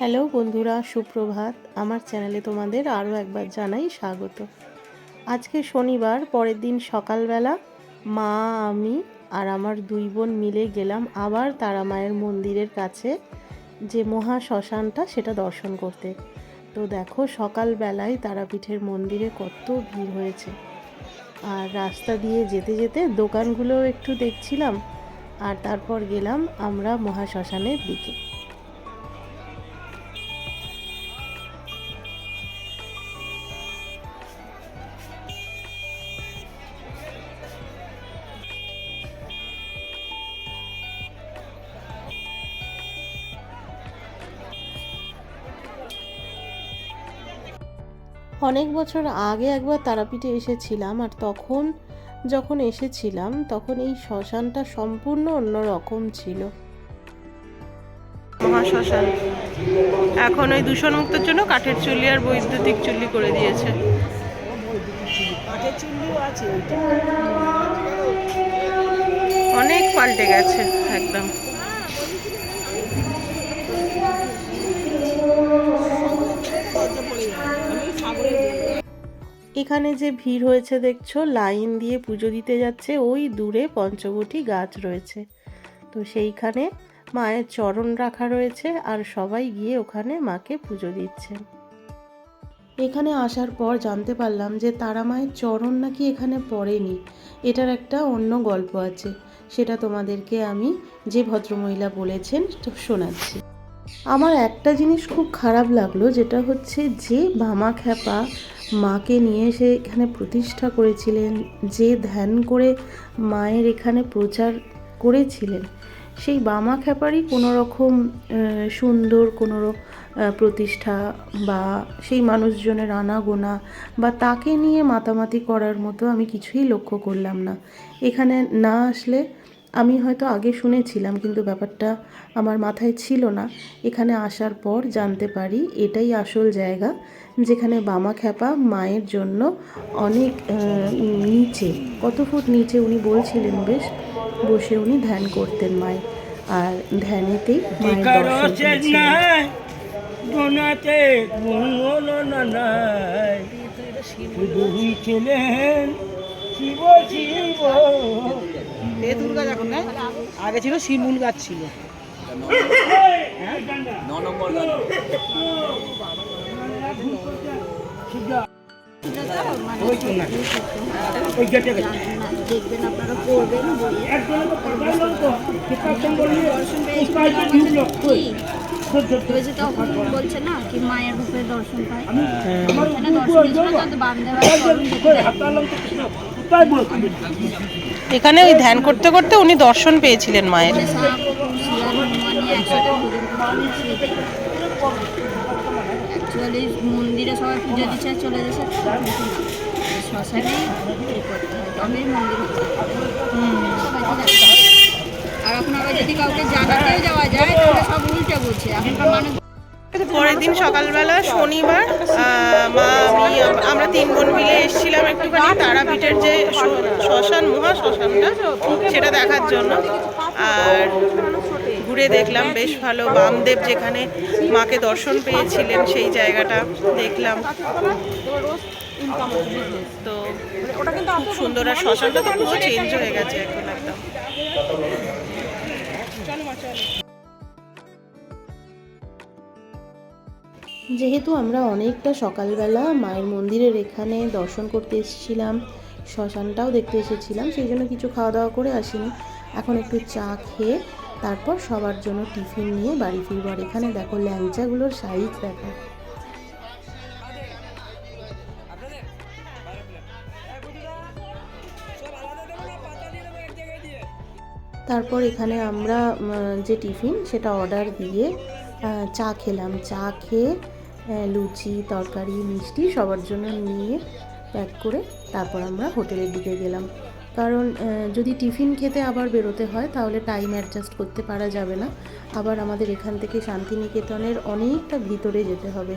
Hello বন্ধুরা, সুপ্রভাত। আমার চ্যানেলে তোমাদের আরও একবার জানাই স্বাগত। আজকে শনিবার, পরের দিন সকালবেলা মা, আমি আর আমার দুই বোন মিলে গেলাম আবার তারা মায়ের মন্দিরের কাছে যে মহা শ্মশানটা, সেটা দর্শন করতে। তো দেখো সকালবেলায় তারাপীঠের মন্দিরে কত ভিড় হয়েছে। আর রাস্তা দিয়ে যেতে যেতে দোকানগুলোও একটু দেখছিলাম। আর তারপর গেলাম আমরা মহাশ্মশানের দিকে। অনেক বছর আগে একবার তারাপীঠে এসেছিলাম আর তখন যখন এসেছিলাম তখন এই শ্মশানটা সম্পূর্ণ অন্যরকম ছিল। মহাশ্মশান। এখন ওই দূষণ মুক্তের জন্য কাঠের চুল্লি আর বৈদ্যুতিক চুল্লি করে দিয়েছে। কাঠের চুল্লিও আছে। ওইটা অনেক পাল্টে গেছে একদম। এখানে যে ভিড় হয়েছে দেখছ, লাইন দিয়ে পুজো দিতে যাচ্ছে ওই দূরে পঞ্চবটি গাছ রয়েছে। তো সেইখানে মায়ের চরণ রাখা রয়েছে আর সবাই গিয়ে ওখানে মাকে পুজো দিচ্ছেন এখানে আসার পর জানতে পারলাম যে তারা মায়ের চরণ নাকি এখানে পড়েনি। এটার একটা অন্য গল্প আছে। সেটা তোমাদেরকে আমি যে ভদ্রমহিলা বলেছেন শোনাচ্ছি। আমার একটা জিনিস খুব খারাপ লাগল, যেটা হচ্ছে যে বামা খ্যাপা মাকে নিয়ে এসে এখানে প্রতিষ্ঠা করেছিলেন, যে ধ্যান করে মায়ের এখানে প্রচার করেছিলেন। সেই বামা খ্যাপারই কোনো রকম সুন্দর কোনো প্রতিষ্ঠা বা সেই মানুষজনের আনাগোনা বা তাকে নিয়ে মাতামাতি করার মতো আমি কিছুই লক্ষ্য করলাম না। এখানে না আসলে আমি হয়তো আগে শুনেছিলাম কিন্তু ব্যাপারটা আমার মাথায় ছিল না। এখানে আসার পর জানতে পারি এটাই আসল জায়গা যেখানে বামা খ্যাপা মায়ের জন্য অনেক নিচে কত ফুট নিচে উনি বলছিলেন বেশ বসে উনি ধ্যান করতেন মায়ের। আর ধ্যানেতেই মায়ের দর্শন ছিলেন শিব শিব। তেঁতুল গাছ এখন নাই আগে ছিল শিমুল গাছ ছিল। বলছে না কি মায়ের দর্শন পায় দর্শন দিয়েছিল এখানে ওই ধ্যান করতে করতে উনি দর্শন পেয়েছিলেন মায়ের। মন্দিরে সবাই পুজো দিচ্ছে চলে যাচ্ছে শ্মশানে। আর এখন আবার যদি কাউকে জানাতেও যাওয়া যায়, তাহলে সব উল্টে বলছে। এখনকার মানুষ পরের দিন সকালবেলা শনিবার মা, আমি, আমরা তিন বোন মিলে এসেছিলাম একটুখানি তারাপীঠের যে শ্মশান, মহা শ্মশানটা, সেটা দেখার জন্য। আর ঘুরে দেখলাম, বেশ ভালো, বামদেব যেখানে মাকে দর্শন পেয়েছিলেন সেই জায়গাটা দেখলাম। তো, খুব সুন্দর, আর শ্মশানটা তো পুরো চেঞ্জ হয়ে গেছে এখন একদম। যেহেতু আমরা অনেকটা সকালবেলা মায়ের মন্দিরের এখানে দর্শন করতে এসেছিলাম, শ্মশানটাও দেখতে এসেছিলাম, সেই জন্য কিছু খাওয়া দাওয়া করে আসিনি। এখন একটু চা খেয়ে তারপর সবার জন্য টিফিন নিয়ে বাড়ি ফিরবো। আর এখানে দেখো ল্যাংচাগুলোর সাইজ দেখো। তারপর এখানে আমরা যে টিফিন সেটা অর্ডার দিয়ে চা খেলাম। চা খেয়ে লুচি তরকারি মিষ্টি সবার জন্য নিয়ে প্যাক করে তারপর আমরা হোটেলের দিকে গেলাম। কারণ যদি টিফিন খেতে আবার বেরোতে হয় তাহলে টাইম অ্যাডজাস্ট করতে পারা যাবে না। আবার আমাদের এখান থেকে শান্তিনিকেতনের অনেকটা ভিতরে যেতে হবে।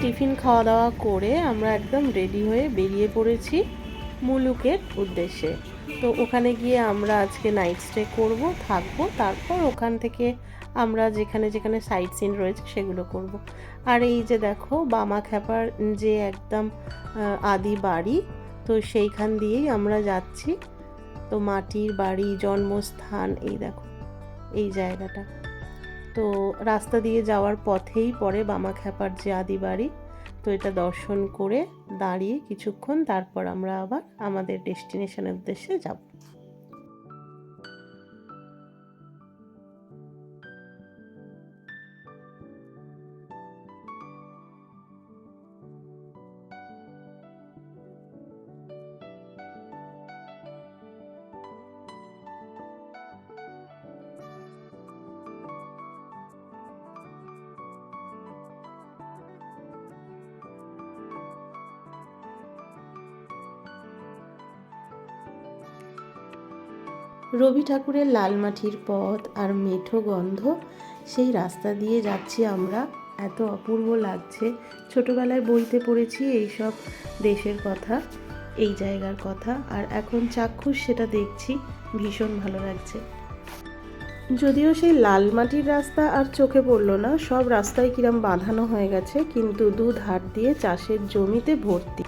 টিফিন খাওয়া দাওয়া করে আমরা একদম রেডি হয়ে বেরিয়ে পড়েছি মুলুকের উদ্দেশ্যে। তো ওখানে গিয়ে আমরা আজকে নাইট স্টে করব, থাকব, তারপর ওখান থেকে আমরা যেখানে যেখানে সাইট সিন রয়েছে সেগুলো করব। আর এই যে দেখো, বামা খ্যাপার যে একদম আদি বাড়ি, তো সেইখান দিয়েই আমরা যাচ্ছি। তো মাটির বাড়ি, জন্মস্থান, এই দেখো, এই জায়গাটা। তো রাস্তা দিয়ে যাওয়ার পথেই পরে বামা খ্যাপার যে আদি বাড়ি তো এটা দর্শন করে দাঁড়িয়ে কিছুক্ষণ, তারপর আমরা আবার আমাদের ডেস্টিনেশনের উদ্দেশ্যে যাব। রবি ঠাকুরের লাল মাটির পথ আর মেঠো গন্ধ, সেই রাস্তা দিয়ে যাচ্ছি আমরা। এত অপূর্ব লাগছে। ছোটবেলায় বইতে পড়েছি এইসব দেশের কথা, এই জায়গার কথা, আর এখন চাক্ষুষ সেটা দেখছি, ভীষণ ভালো লাগছে। যদিও সেই লাল মাটির রাস্তা আর চোখে পড়ল না, সব রাস্তায় কিরম বাঁধানো হয়ে গেছে, কিন্তু দু ধার দিয়ে চাষের জমিতে ভর্তি।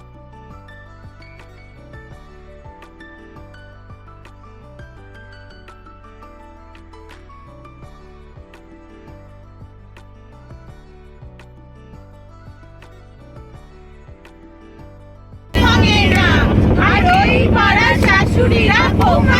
শাশুড়িরা বৌমা চেনে না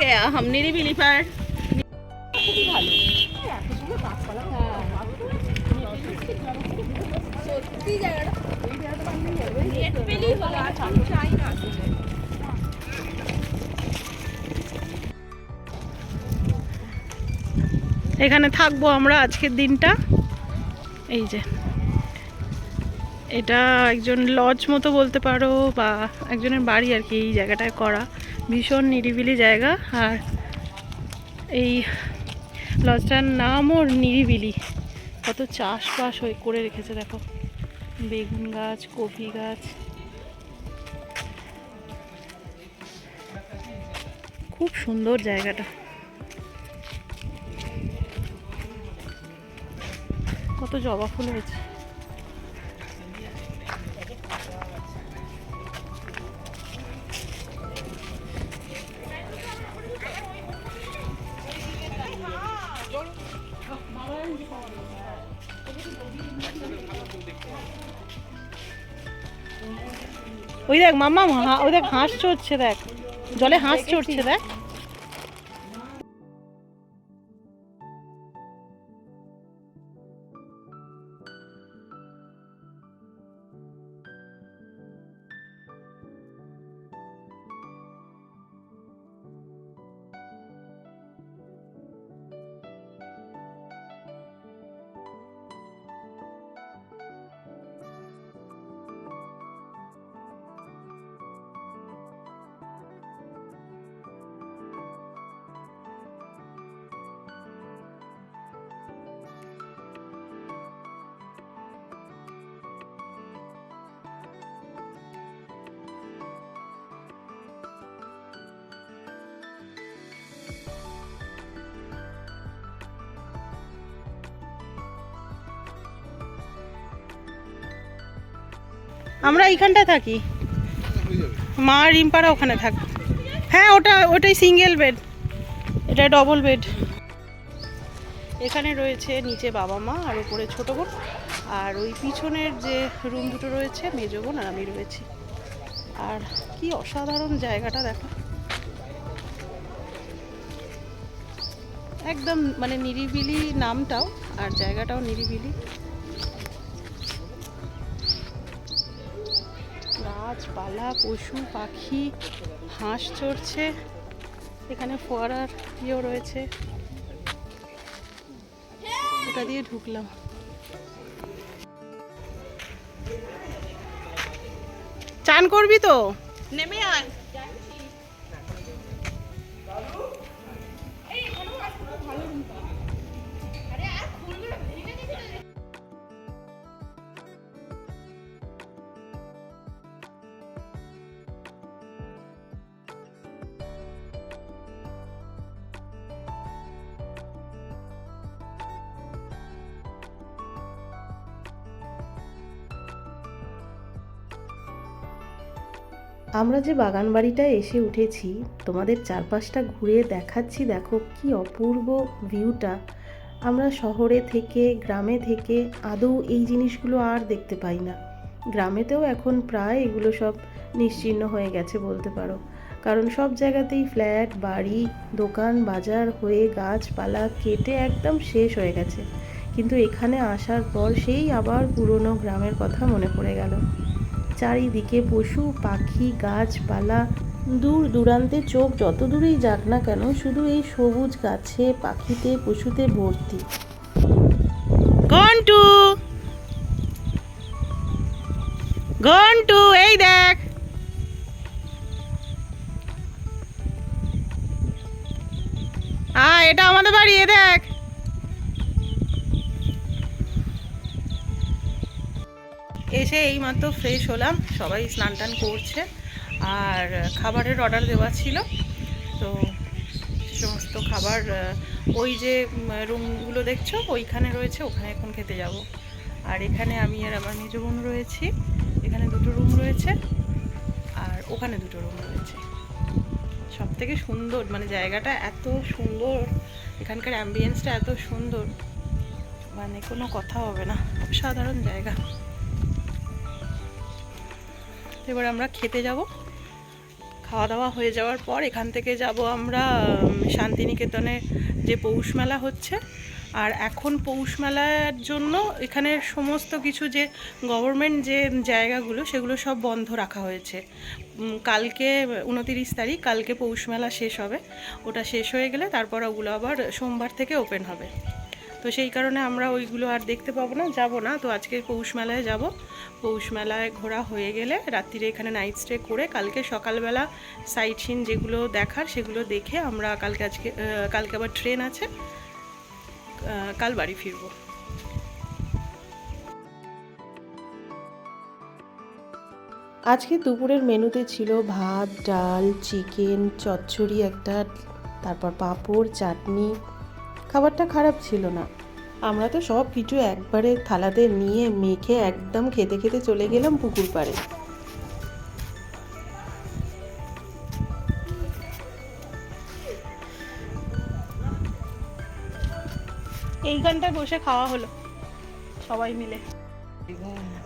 দেখা এইটাকে এরকম করে রেখেছি ময়ূরাক্ষী নদী করে রেখেছি রাস্তাটা আসলে এখানে সব বালি তোলে आ गया हम निरिबिली पर এখানে থাকবো আমরা আজকের দিনটা এই যে এটা একজন লজ মতো বলতে পারো বা একজনের বাড়ি আর কি এই জায়গাটায় করা ভীষণ নিরিবিলি জায়গা, আর এই লজটার নাম ওর নিরিবিলি। কত চাষবাস হয়ে করে রেখেছে, দেখো। বেগুন গাছ, কপি গাছ। খুব সুন্দর জায়গাটা। কত জবা ফুল হয়েছে। ওই দেখ মাম্মা ওই দেখ হাঁস চড়ছে দেখ। জলে হাঁস চড়ছে দেখ। আমরা এইখানটা থাকি। মা রিম্পারা ওখানে থাক হ্যাঁ ওটা, ওটাই সিঙ্গেল বেড এটা ডবল বেড এখানে রয়েছে নিচে বাবা মা আর উপরে ছোট বোন। আর ওই পিছনের যে রুম দুটো রয়েছে, মেজ বোন আর আমি রয়েছি। আর কি অসাধারণ জায়গাটা দেখো। একদম মানে নিরিবিলি নামটাও আর জায়গাটাও নিরিবিলি। গাছপালা, পশু, পাখি, হাঁস চড়ছে। এখানে ফোয়ারার ইয়েও রয়েছে। ওটা দিয়ে ঢুকলাম। চান করবি তো? নেমে আয়। আমরা যে বাগান বাড়িটায় এসে উঠেছি, তোমাদের চারপাশটা ঘুরে দেখাচ্ছি, দেখো কি অপূর্ব ভিউটা আমরা শহরে থেকে, গ্রামে থেকে আদৌ এই জিনিসগুলো আর দেখতে পাই না। গ্রামেতেও এখন প্রায় এগুলো সব নিশ্চিহ্ন হয়ে গেছে বলতে পারো। কারণ সব জায়গাতেই ফ্ল্যাট, বাড়ি, দোকান, বাজার হয়ে গাছপালা কেটে একদম শেষ হয়ে গেছে। কিন্তু এখানে আসার পর সেই আবার পুরনো গ্রামের কথা মনে পড়ে গেল। চারিদিকে পশু, পাখি, গাছপালা, দূর দূরান্তে চোখ যত দূরেই যাক না কেন, শুধু এই সবুজ গাছে, পাখিতে, পশুতে ভর্তি। ঘন্টু ঘন্টু এই দেখ! আয়, এটা আমাদের বাড়ি, এ দেখ! এসে এইমাত্র ফ্রেশ হলাম। সবাই স্নান টান করছে আর খাবারের অর্ডার দেওয়া ছিল। তো সমস্ত খাবার ওই যে রুমগুলো দেখছ? ওইখানে রয়েছে, ওখানে এখন খেতে যাব। আর এখানে আমি আর আমার মেজ বোন রয়েছি। এখানে দুটো রুম রয়েছে আর ওখানে দুটো রুম রয়েছে। সব থেকে সুন্দর মানে জায়গাটা এত সুন্দর, এখানকার অ্যাম্বিয়েন্সটা এত সুন্দর মানে কোনো কথা হবে না। সাধারণ জায়গা। এবার আমরা খেতে যাব। খাওয়া দাওয়া হয়ে যাওয়ার পর এখান থেকে যাব আমরা শান্তিনিকেতনে যে পৌষ মেলা হচ্ছে। আর এখন পৌষ মেলার জন্য এখানের সমস্ত কিছু যে গভর্নমেন্ট যে জায়গাগুলো, সেগুলো সব বন্ধ রাখা হয়েছে। কালকে উনতিরিশ তারিখ, কালকে পৌষ মেলা শেষ হবে। ওটা শেষ হয়ে গেলে তারপর ওগুলো আবার সোমবার থেকে ওপেন হবে। তো সেই কারণে আমরা ওইগুলো আর দেখতে পাবো না, যাব না। তো আজকে পৌষ মেলায় যাব। পৌষ মেলায় ঘোরা হয়ে গেলে রাত্রিরে এখানে নাইট স্টে করে কালকে সকালবেলা সাইট সিন যেগুলো দেখার সেগুলো দেখে আমরা কালকে আজকে কালকে আবার ট্রেন আছে। কাল বাড়ি ফিরবো। আজকে দুপুরের মেনুতে ছিল ভাত, ডাল চিকেন চচ্চড়ি একটা, তারপর পাঁপড়, চাটনি খাবারটা খারাপ ছিল না। আমরা তো সব কিছু একবারে থালাতে নিয়ে মেখে একদম খেতে খেতে চলে গেলাম পুকুর পাড়ে। এইখানটায় বসে খাওয়া হলো সবাই মিলে।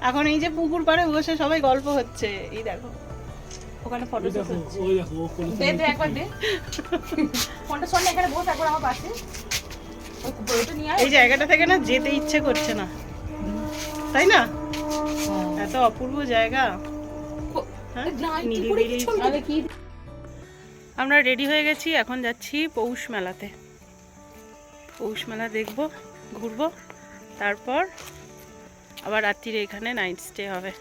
এখন এই যে পুকুর পাড়ে বসে সবাই গল্প হচ্ছে এই দেখো। ওখানে ফটো দে দে একবার দে। ফোনটা সরলে এখানে বস একবার আমার পাশে। এই জায়গাটা থেকে না যেতে ইচ্ছে করছে না। তাই না? এত অপূর্ব জায়গা। হ্যাঁ? আমরা রেডি হয়ে গেছি এখন যাচ্ছি পৌষ মেলাতে। পৌষ মেলা দেখব ঘুরবো তারপর আবার রাত্রিরে এখানে নাইট স্টে হবে।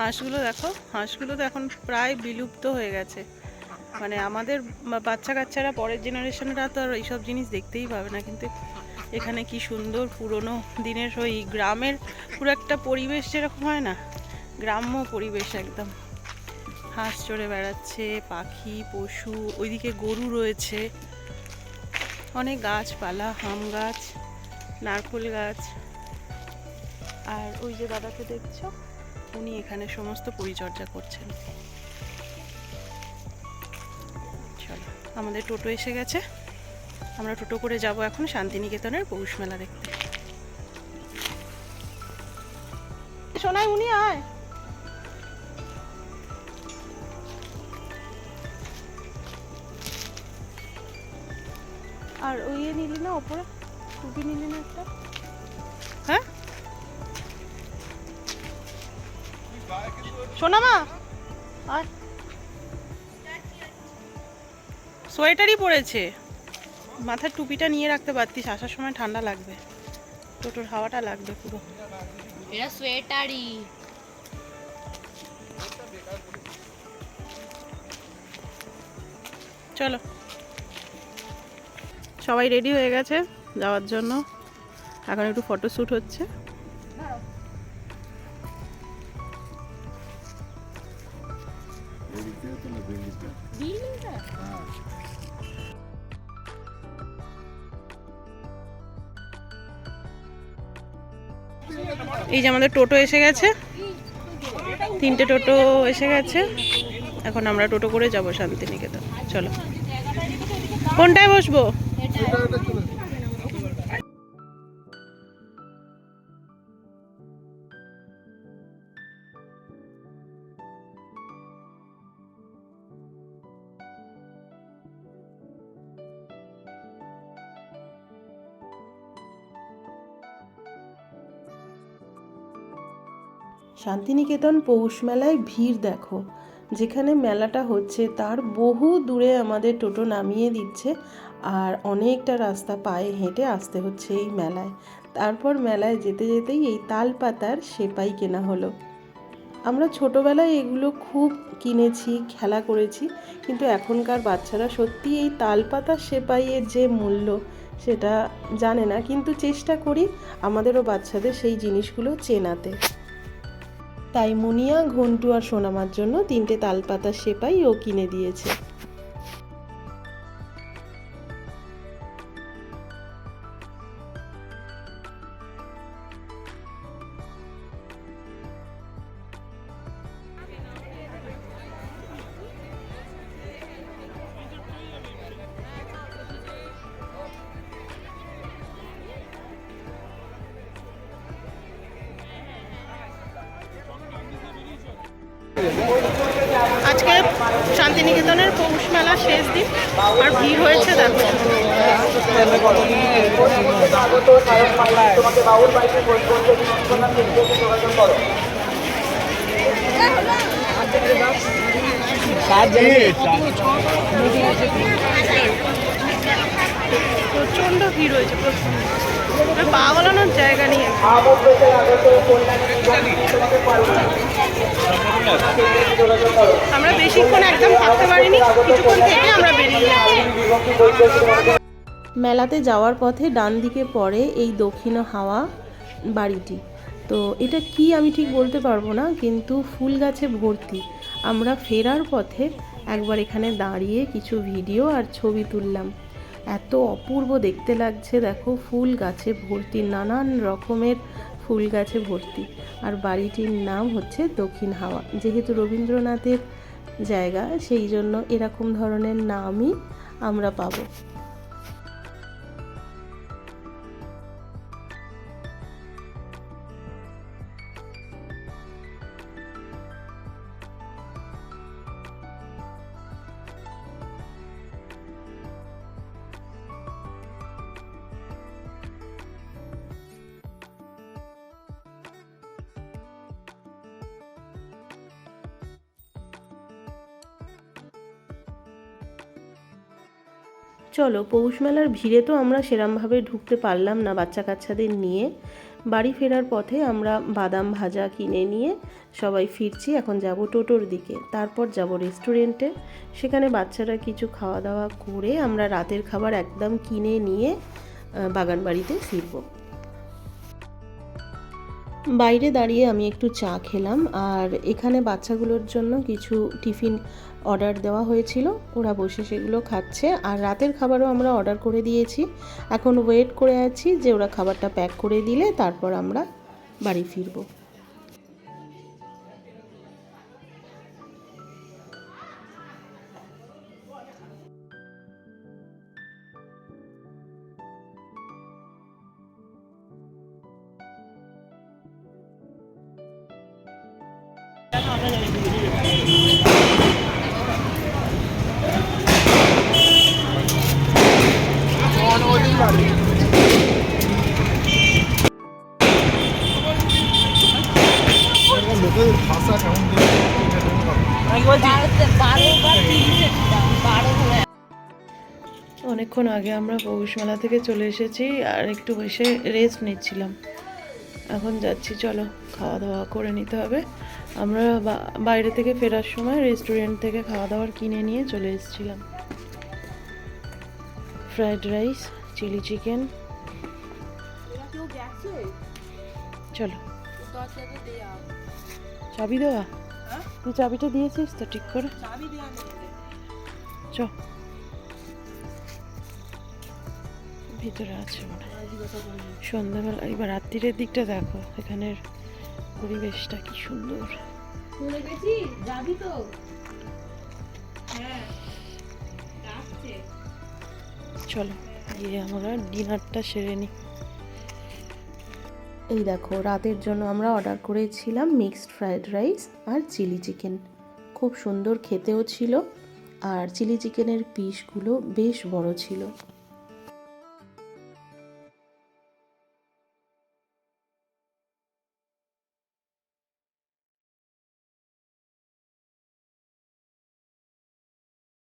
হাঁসগুলো দেখো, হাঁসগুলো তো এখন প্রায় বিলুপ্ত হয়ে গেছে। মানে আমাদের বাচ্চা কাচ্চারা পরের জেনারেশনরা তো আর এইসব জিনিস দেখতেই পাবে না, কিন্তু এখানে কি সুন্দর পুরনো দিনের ওই গ্রামের পুরো একটা পরিবেশ যেরকম হয় না, গ্রাম্য পরিবেশ একদম। হাঁস চড়ে বেড়াচ্ছে, পাখি, পশু, ওইদিকে গরু রয়েছে। অনেক গাছপালা, আম গাছ, নারকেল গাছ। আর ওই যে দাদাকে দেখছ? উনি এখানে সমস্ত পরিচর্যা করছেন। চলো, আমাদের টোটো এসে গেছে। আমরা টোটো করে যাব এখন শান্তিনিকেতনের পৌষ মেলা দেখতে। শোনাই উনি আয়। আর ওই নিলি না ওপরে? টুপি নিলি না একটা? শোনা মা। আর সোয়েটারই পরেছে। মাথার টুপিটা নিয়ে রাখতে পারতিস আসার সময় ঠান্ডা লাগবে। টোটোর হাওয়াটা লাগবে পুরো। এটা সোয়েটারই। চলো। সবাই রেডি হয়ে গেছে যাওয়ার জন্য। এখন একটু ফটো এই যে আমাদের টোটো এসে গেছে। তিনটে টোটো এসে গেছে। এখন আমরা টোটো করে যাব শান্তিনিকেতন। চলো। কোনটায় বসবো? শান্তিনিকেতন পৌষ মেলায় ভিড় দেখো। যেখানে মেলাটা হচ্ছে, তার বহু দূরে আমাদের টোটো নামিয়ে দিচ্ছে আর অনেকটা রাস্তা পায়ে হেঁটে আসতে হচ্ছে এই মেলায়। তারপর মেলায় যেতে যেতেই এই তাল পাতার সেপাই কেনা হলো। আমরা ছোটোবেলায় এগুলো খুব কিনেছি, খেলা করেছি, কিন্তু এখনকার বাচ্চারা সত্যি এই তালপাতার সেপাইয়ের যে মূল্য সেটা জানে না। কিন্তু চেষ্টা করি আমাদেরও বাচ্চাদের সেই জিনিসগুলো চেনাতে। তাই মুনিয়া ঘন্টু আর সোনামার জন্য তিনটে তালপাতার সেপাই ও কিনে দিয়েছে। শান্তিনিকেতনের পৌষ মেলা শেষ দিন আর ভিড় হয়েছে প্রচণ্ড ভিড় হয়েছে পা বলানোর জায়গা নেই। আমরা বেশিক্ষণ একদম থাকতে পারিনি, কিছুক্ষণ থেকে আমরা বেরিয়ে মেলাতে যাওয়ার পথে ডান দিকে পড়ে এই দক্ষিণ হাওয়া বাড়িটি। তো এটা কি আমি ঠিক বলতে পারব না, কিন্তু ফুল গাছে ভর্তি। আমরা ফেরার পথে একবার এখানে দাঁড়িয়ে কিছু ভিডিও আর ছবি তুললাম। এত অপূর্ব দেখতে লাগছে, দেখো, ফুল গাছে ভর্তি, নানান রকমের ফুল গাছে ভর্তি। আর বাড়িটির নাম হচ্ছে দক্ষিণ হাওয়া। যেহেতু রবীন্দ্রনাথের জায়গা সেই জন্য এরকম ধরনের নামই আমরা পাবো। চলো পৌষ মেলার ভিড়ে তো আমরা সেরমভাবে ঢুকতে পারলাম না বাচ্চা কাচ্চাদের নিয়ে। বাড়ি ফেরার পথে আমরা বাদাম ভাজা কিনে নিয়ে সবাই ফিরছি, এখন যাব টোটোর দিকে। তারপর যাব রেস্টুরেন্টে। সেখানে বাচ্চারা কিছু খাওয়া দাওয়া করে আমরা রাতের খাবার একদম কিনে নিয়ে বাগান বাড়িতে ফিরবো। বাইরে দাঁড়িয়ে আমি একটু চা খেলাম আর এখানে বাচ্চাগুলোর জন্য কিছু টিফিন অর্ডার দেওয়া হয়েছিল। ওরা বসে সেগুলো খাচ্ছে আর রাতের খাবারও আমরা অর্ডার করে দিয়েছি। এখন ওয়েট করে আছি যে ওরা খাবারটা প্যাক করে দিলে তারপর আমরা বাড়ি ফিরবো। অনেকক্ষণ আগে আমরা পৌষমেলা থেকে চলে এসেছি আর একটু বসে রেস্ট নিচ্ছিলাম। এখন যাচ্ছি, চলো খাওয়া দাওয়া করে নিতে হবে। আমরা বাইরে থেকে ফেরার সময় রেস্টুরেন্ট থেকে খাওয়া দাওয়ার কিনে নিয়ে চলে এসেছিলাম। Fried rice chilli. চিকেন চলো চাবি দেওয়া? তুই চাবিটা দিয়েছিস তো ঠিক করে? চ। ভিতরে আছে মনে সন্ধ্যাবেলা এবার রাত্রিরের দিকটা দেখো। এখানের পরিবেশটা কি সুন্দর। চলো গিয়ে আমরা ডিনারটা সেরে নিই এই দেখো, রাতের জন্য আমরা অর্ডার করেছিলাম মিক্সড ফ্রায়েড রাইস আর চিলি চিকেন খুব সুন্দর খেতেও ছিল, আর চিলি চিকেনের পিসগুলো বেশ বড় ছিল।